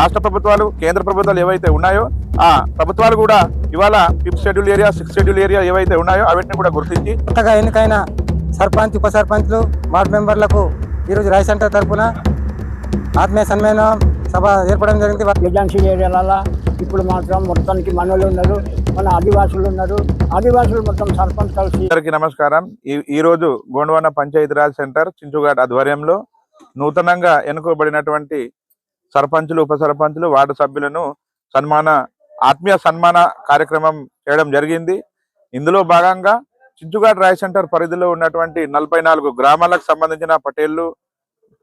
రాష్ట్ర ప్రభుత్వాలు కేంద్ర ప్రభుత్వాలు ఏవైతే ఉన్నాయో ఆ ప్రభుత్వాలు కూడా ఇవాళ fifth schedule area sixth schedule area ఏవైతే ఉన్నాయో అవన్నీ కూడా గుర్తించి కొత్తగా ఎన్నికైన సర్పంచ్ ఉప సర్పంచ్లు వార్డు మెంబర్లకు ఈరోజు రాయ్ సెంటర్ తరఫున ఆత్మీయ సన్మానం సభ ఏర్పడడం జరిగింది. ఏజెన్సీ ఏరియాలలో ఇప్పుడు మాత్రం మొత్తానికి మనోళ్ళు ఉన్నారు మన ఆదివాసులు ఉన్నారు. ఆదివాసులు మొత్తం సర్పంచ్ కలిసి అందరికీ నమస్కారం. ఈ ఈ రోజు గోండవాన పంచాయతీరాజ్ సెంటర్ చించుఘాట్ ఆధ్వర్యంలో నూతనంగా ఎన్నుకోబడినటువంటి సర్పంచులు ఉప సర్పంచులు వార్డు సభ్యులను సన్మాన ఆత్మీయ సన్మాన కార్యక్రమం చేయడం జరిగింది. ఇందులో భాగంగా చించుఘాట్ రాయ్ సెంటర్ పరిధిలో ఉన్నటువంటి నలభై నాలుగు గ్రామాలకు సంబంధించిన పటేళ్ళు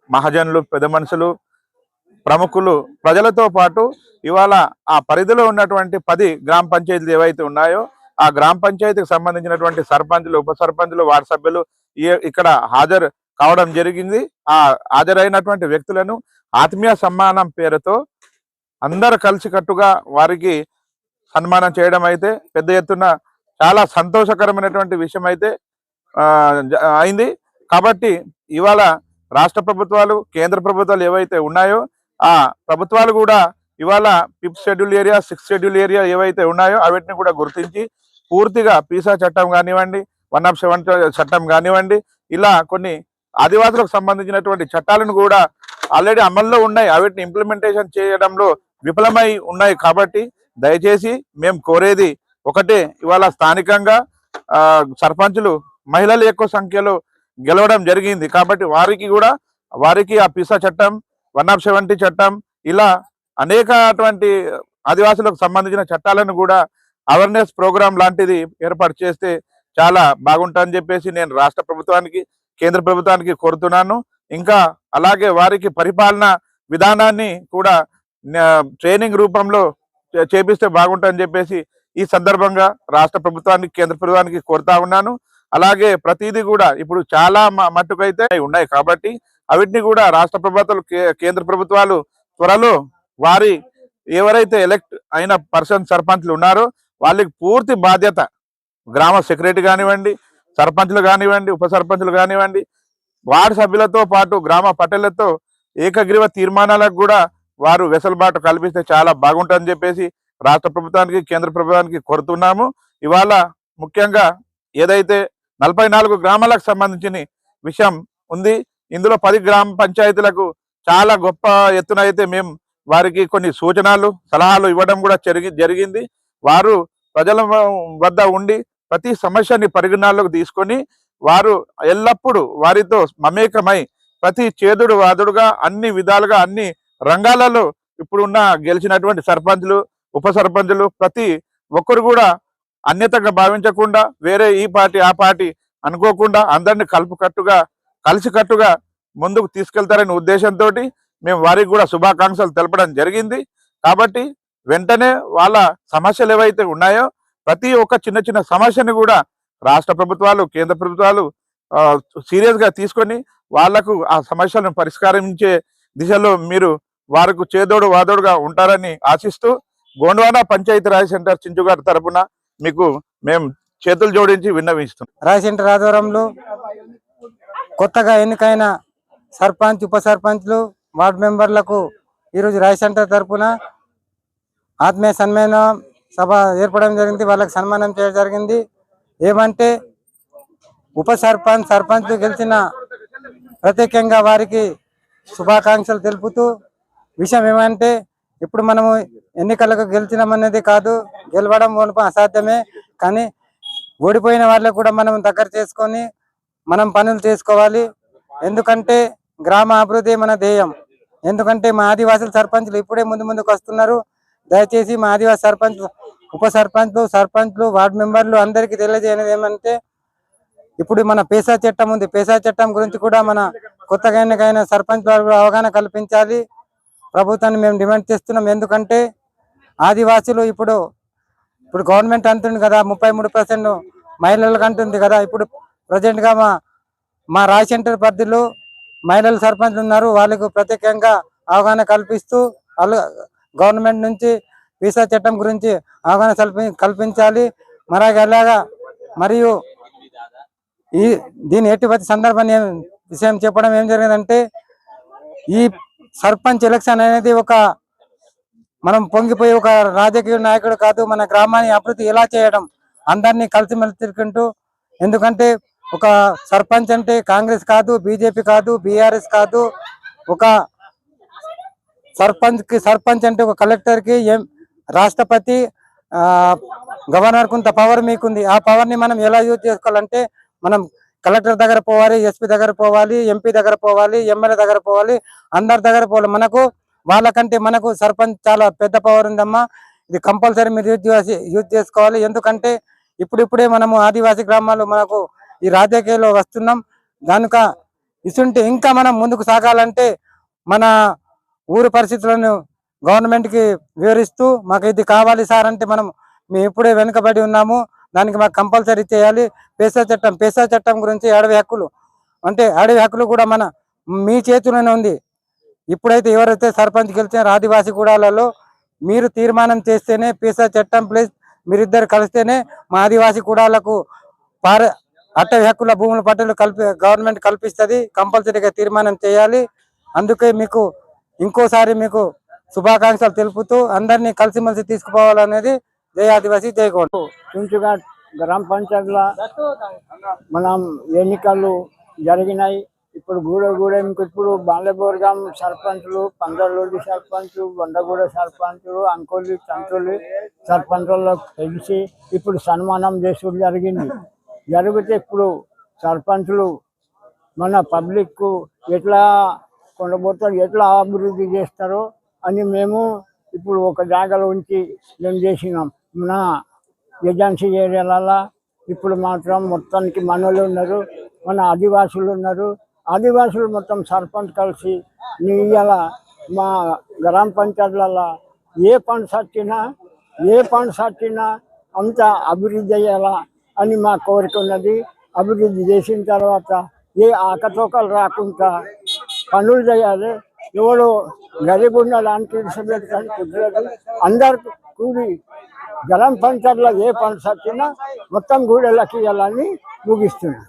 మహాజనులు పెద్ద మనుషులు ప్రముఖులు ప్రజలతో పాటు ఇవాళ ఆ పరిధిలో ఉన్నటువంటి పది గ్రామ పంచాయతీలు ఏవైతే ఉన్నాయో ఆ గ్రామ పంచాయతీకి సంబంధించినటువంటి సర్పంచులు ఉప సర్పంచులు వార్డు సభ్యులు ఈ- ఇక్కడ హాజరు కావడం జరిగింది. ఆ హాజరైనటువంటి వ్యక్తులను ఆత్మీయ సన్మానం పేరుతో అందరు కలిసికట్టుగా వారికి సన్మానం చేయడం అయితే పెద్ద ఎత్తున చాలా సంతోషకరమైనటువంటి విషయం అయితే అయింది. కాబట్టి ఇవాళ రాష్ట్ర ప్రభుత్వాలు కేంద్ర ప్రభుత్వాలు ఏవైతే ఉన్నాయో ఆ ప్రభుత్వాలు కూడా ఇవాళ fifth schedule area sixth schedule area ఏవైతే ఉన్నాయో అవిటిని కూడా గుర్తించి పూర్తిగా పీసా చట్టం కానివ్వండి వన్ ఆఫ్ సెవెన్ చట్టం కానివ్వండి ఇలా కొన్ని ఆదివాసులకు సంబంధించినటువంటి చట్టాలను కూడా ఆల్రెడీ అమల్లో ఉన్నాయి. వాటిని ఇంప్లిమెంటేషన్ చేయడంలో విఫలమై ఉన్నాయి కాబట్టి దయచేసి మేము కోరేది ఒకటే. ఇవాళ స్థానికంగా సర్పంచులు మహిళలు ఎక్కువ సంఖ్యలో గెలవడం జరిగింది కాబట్టి వారికి కూడా వారికి ఆ పిసా చట్టం వన్ ఆఫ్ సెవెంటీ చట్టం ఇలా అనేకటువంటి ఆదివాసులకు సంబంధించిన చట్టాలను కూడా అవేర్నెస్ ప్రోగ్రాం లాంటిది ఏర్పాటు చేస్తే చాలా బాగుంటుందని చెప్పేసి నేను రాష్ట్ర ప్రభుత్వానికి కేంద్ర ప్రభుత్వానికి కోరుతున్నాను. ఇంకా అలాగే వారికి పరిపాలన విధానాన్ని కూడా ట్రైనింగ్ రూపంలో చే- చేపిస్తే బాగుంటుందని చెప్పేసి ఈ సందర్భంగా రాష్ట్ర ప్రభుత్వానికి కేంద్ర ప్రభుత్వానికి కోరుతా ఉన్నాను. అలాగే ప్రతిదీ కూడా ఇప్పుడు చాలా మ- మట్టుకైతే ఉన్నాయి కాబట్టి అవిటిని కూడా రాష్ట్ర ప్రభుత్వాలు కే- కేంద్ర ప్రభుత్వాలు త్వరలో వారి ఎవరైతే ఎలక్ట్ అయిన పర్సన్ సర్పంచ్లు ఉన్నారో వాళ్ళకి పూర్తి బాధ్యత. గ్రామ సెక్రటరీ కానివ్వండి సర్పంచ్లు కానివ్వండి ఉప సర్పంచ్లు కానివ్వండి వార్డు సభ్యులతో పాటు గ్రామ పటేళ్ళతో ఏకగ్రీవ తీర్మానాలకు కూడా వారు వెసులుబాటు కల్పిస్తే చాలా బాగుంటుందని చెప్పేసి రాష్ట్ర ప్రభుత్వానికి కేంద్ర ప్రభుత్వానికి కోరుతున్నాము. ఇవాళ ముఖ్యంగా ఏదైతే నలభై నాలుగు గ్రామాలకు సంబంధించిన విషయం ఉంది ఇందులో పది గ్రామ పంచాయతీలకు చాలా గొప్ప ఎత్తున అయితే మేము వారికి కొన్ని సూచనలు సలహాలు ఇవ్వడం కూడా జరిగి జరిగింది. వారు ప్రజల వద్ద ఉండి ప్రతి సమస్యని పరిగణనలోకి తీసుకొని వారు ఎల్లప్పుడూ వారితో మమేకమై ప్రతి చేదుడు వాదుడుగా అన్ని విధాలుగా అన్ని రంగాలలో ఇప్పుడున్న గెలిచినటువంటి సర్పంచులు ఉప సర్పంచులు ప్రతి ఒక్కరు కూడా అన్యతగా భావించకుండా వేరే ఈ పార్టీ ఆ పార్టీ అనుకోకుండా అందరిని కలుపుకట్టుగా కలిసికట్టుగా ముందుకు తీసుకెళ్తారనే ఉద్దేశంతో మేము వారికి కూడా శుభాకాంక్షలు తెలపడం జరిగింది. కాబట్టి వెంటనే వాళ్ళ సమస్యలు ఏవైతే ఉన్నాయో ప్రతి ఒక్క చిన్న చిన్న సమస్యని కూడా రాష్ట్ర ప్రభుత్వాలు కేంద్ర ప్రభుత్వాలు సీరియస్గా తీసుకొని వాళ్ళకు ఆ సమస్యలను పరిష్కరించే దిశలో మీరు వారికి చేదోడు వాదోడుగా ఉంటారని ఆశిస్తూ గోండ్వానా పంచాయతీ రాజ్ సెంటర్ చించుగారి తరపున మీకు మేము చేతులు జోడించి విన్నవిస్తున్నాం. రాజ్ సెంటర్ ఆధ్వర్యంలో కొత్తగా ఎన్నికైన సర్పంచ్ ఉప సర్పంచ్లు వార్డు మెంబర్లకు ఈరోజు రాయ్ సెంటర్ తరఫున ఆత్మీయ సన్మానం సభ ఏర్పడడం జరిగింది వాళ్ళకి సన్మానం చేయడం జరిగింది. ఏమంటే ఉప సర్పంచ్ సర్పంచ్ గెలిచిన ప్రత్యేకంగా వారికి శుభాకాంక్షలు తెలుపుతూ విషయం ఏమంటే ఇప్పుడు మనము ఎన్నికలకు గెలిచినామనేది కాదు గెలవడం వరకు అసాధ్యమే. కానీ ఓడిపోయిన వాళ్ళకు కూడా మనం దగ్గర చేసుకొని మనం పనులు చేసుకోవాలి. ఎందుకంటే గ్రామ అభివృద్ధి మన ధ్యేయం. ఎందుకంటే మా ఆదివాసుల సర్పంచ్లు ఇప్పుడే ముందు ముందుకు వస్తున్నారు. దయచేసి మా ఆదివాసి సర్పంచ్ ఉప సర్పంచ్లు సర్పంచ్లు వార్డు మెంబర్లు అందరికీ తెలియజేయనిది ఏమంటే ఇప్పుడు మన పేసా చట్టం ఉంది. పేసా చట్టం గురించి కూడా మన కొత్తగా ఎన్నికైన సర్పంచ్ వారు అవగాహన కల్పించాలి. ప్రభుత్వాన్ని మేము డిమాండ్ చేస్తున్నాం. ఎందుకంటే ఆదివాసులు ఇప్పుడు ఇప్పుడు గవర్నమెంట్ అంటుంది కదా ముప్పై మూడు పర్సెంట్ మహిళలకు అంటుంది కదా. ఇప్పుడు ప్రజెంట్గా మా మా రాయ్ సెంటర్ పరిధిలో మహిళలు సర్పంచ్లు ఉన్నారు. వాళ్ళకు ప్రత్యేకంగా అవగాహన కల్పిస్తూ వాళ్ళు గవర్నమెంట్ నుంచి వీసా చట్టం గురించి అవగాహన కల్పి కల్పించాలి. మరి మరియు ఈ దీని ఎటువంటి సందర్భాన్ని విషయం చెప్పడం ఏం జరిగిందంటే ఈ సర్పంచ్ ఎలక్షన్ అనేది ఒక మనం పొంగిపోయి ఒక రాజకీయ నాయకుడు కాదు మన గ్రామాన్ని అభివృద్ధి ఎలా చేయడం అందరినీ కలిసిమెలిసి తిరుగుకుంటూ ఎందుకంటే ఒక సర్పంచ్ అంటే కాంగ్రెస్ కాదు బీజేపీ కాదు బీఆర్ఎస్ కాదు ఒక సర్పంచ్కి సర్పంచ్ అంటే ఒక కలెక్టర్కి ఏం రాష్ట్రపతి గవర్నర్ కొంత పవర్ మీకుంది. ఆ పవర్ని మనం ఎలా యూజ్ చేసుకోవాలంటే మనం కలెక్టర్ దగ్గర పోవాలి ఎస్పీ దగ్గర పోవాలి ఎంపీ దగ్గర పోవాలి ఎమ్మెల్యే దగ్గర పోవాలి అందరి దగ్గర పోవాలి. మనకు వాళ్ళకంటే మనకు సర్పంచ్ చాలా పెద్ద పవర్ ఉందమ్మా. ఇది కంపల్సరీ మీరు యూజ్ చేసి యూజ్ చేసుకోవాలి. ఎందుకంటే ఇప్పుడిప్పుడే మనము ఆదివాసీ గ్రామాలు మనకు ఈ రాజకీయాల్లో వస్తున్నాం. కనుక ఇసుంటే ఇంకా మనం ముందుకు సాగాలంటే మన ఊరి పరిస్థితులను గవర్నమెంట్కి వివరిస్తూ మాకు ఇది కావాలి సార్ అంటే మనం మేము ఇప్పుడే వెనుకబడి ఉన్నాము. దానికి మాకు కంపల్సరీ చేయాలి. పేసా చట్టం పేసా చట్టం గురించి అడవి హక్కులు అంటే అడవి హక్కులు కూడా మన మీ చేతిలోనే ఉంది. ఇప్పుడైతే ఎవరైతే సర్పంచ్ గెలిచారో ఆదివాసీ గూడాలలో మీరు తీర్మానం చేస్తేనే పేసా చట్టం ప్లస్ మీరిద్దరు కలిస్తేనే మా ఆదివాసీ కుడాలకు పార అటవీ హక్కుల భూముల పట్టలు కల్పి గవర్నమెంట్ కల్పిస్తుంది. కంపల్సరీగా తీర్మానం చేయాలి. అందుకే మీకు ఇంకోసారి మీకు శుభాకాంక్షలు తెలుపుతూ అందరినీ కలిసిమెలిసి తీసుకుపోవాలనేది జై ఆదివాసీ జై గ్రామ పంచాయతీలో మనం ఎన్నికలు జరిగినాయి. ఇప్పుడు గూడ గూడెంకి ఇప్పుడు బాలబోర్గాం సర్పంచులు పందర్లోడి సర్పంచ్ బొండగూడ సర్పంచులు అంకోలి తంతులు సర్పంచుల్లో కలిసి ఇప్పుడు సన్మానం చేసుడు జరిగింది. జరిగితే ఇప్పుడు సర్పంచులు మన పబ్లిక్ ఎట్లా కొండబోతారు ఎట్లా అభివృద్ధి చేస్తారో అని మేము ఇప్పుడు ఒక జాగాలో ఉంచి మేము చేసినాం. నా ఏజెన్సీ ఏరియాలలో ఇప్పుడు మాత్రం మొత్తానికి మనోళ్ళు ఉన్నారు మన ఆదివాసులు ఉన్నారు. ఆదివాసులు మొత్తం సర్పంచ్ కలిసి నీ ఇవాళ మా గ్రామ పంచాయతీలలో ఏ పని సట్టినా ఏ పని సట్టినా అంత అభివృద్ధి అయ్యేలా అని మా కోరిక ఉన్నది. అభివృద్ధి చేసిన తర్వాత ఏ ఆకతోకలు రాకుండా పనులు చేయాలి. ఎవడు గరీబ్ ఉన్నాడు అని కానీ కుదరదు. అందరు కూడి గ్రామ పంచాయతీలో ఏ పని సచ్చినా మొత్తం గూడెళ్ళకి వెళ్ళాలని ముగిస్తున్నాను.